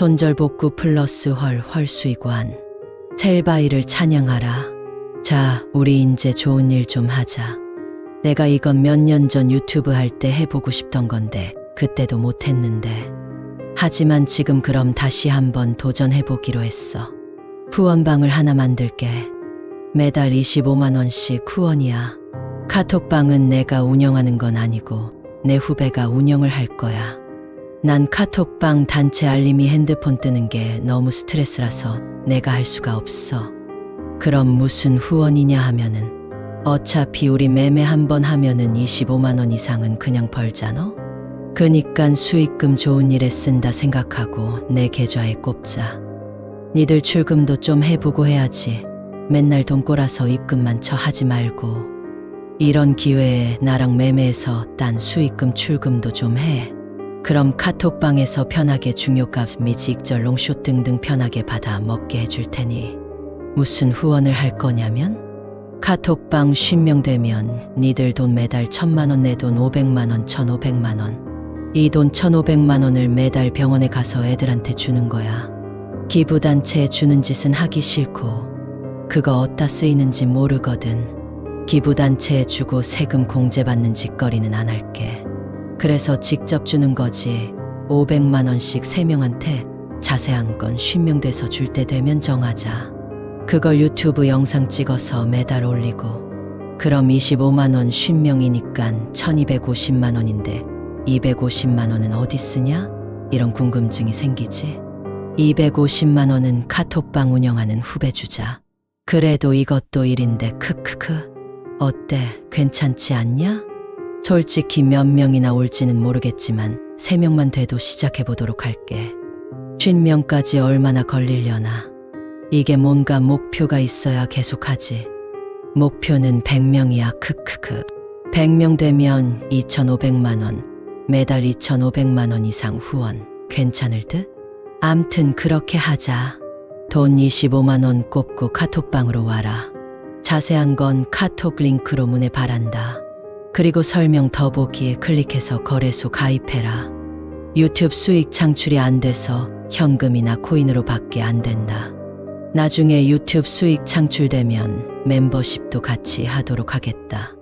손절복구 플러스 헐 헐수이관. 셀바이를 찬양하라. 자, 우리 인제 좋은 일 좀 하자. 내가 이건 몇 년 전 유튜브 할 때 해보고 싶던 건데, 그때도 못했는데. 하지만 지금 그럼 다시 한번 도전해보기로 했어. 후원방을 하나 만들게. 매달 25만원씩 후원이야. 카톡방은 내가 운영하는 건 아니고, 내 후배가 운영을 할 거야. 난 카톡방 단체 알림이 핸드폰 뜨는 게 너무 스트레스라서 내가 할 수가 없어. 그럼 무슨 후원이냐 하면은 어차피 우리 매매 한 번 하면은 25만 원 이상은 그냥 벌잖아. 그니깐 수익금 좋은 일에 쓴다 생각하고 내 계좌에 꼽자. 니들 출금도 좀 해보고 해야지. 맨날 돈 꼬라서 입금만 쳐 하지 말고. 이런 기회에 나랑 매매해서 딴 수익금 출금도 좀 해. 그럼 카톡방에서 편하게 중요값 및 익절 롱숏 등등 편하게 받아 먹게 해줄 테니 무슨 후원을 할 거냐면 카톡방 10명 되면 니들 돈 매달 천만 원 내 돈 500만 원 1500만 원. 이 돈 1500만 원을 매달 병원에 가서 애들한테 주는 거야. 기부단체에 주는 짓은 하기 싫고 그거 어디다 쓰이는지 모르거든. 기부단체에 주고 세금 공제받는 짓거리는 안 할게 그래서 직접 주는 거지. 500만 원씩 3명한테 자세한 건 10명 돼서 줄 때 되면 정하자. 그걸 유튜브 영상 찍어서 매달 올리고. 그럼 25만 원 50명이니까 1250만 원인데 250만 원은 어디 쓰냐? 이런 궁금증이 생기지. 250만 원은 카톡방 운영하는 후배 주자. 그래도 이것도 일인데 크크크. 어때? 괜찮지 않냐? 솔직히 몇 명이나 올지는 모르겠지만 세명만 돼도 시작해 보도록 할게. 50명까지 얼마나 걸리려나. 이게 뭔가 목표가 있어야 계속하지. 목표는 100명이야. 크크크. 100명 되면 2,500만 원. 매달 2,500만 원 이상 후원. 괜찮을 듯? 암튼 그렇게 하자. 돈 25만 원 꼽고 카톡방으로 와라. 자세한 건 카톡 링크로 문에 바란다. 그리고 설명 더보기에 클릭해서 거래소 가입해라. 유튜브 수익 창출이 안 돼서 현금이나 코인으로 밖에 안 된다. 나중에 유튜브 수익 창출되면 멤버십도 같이 하도록 하겠다.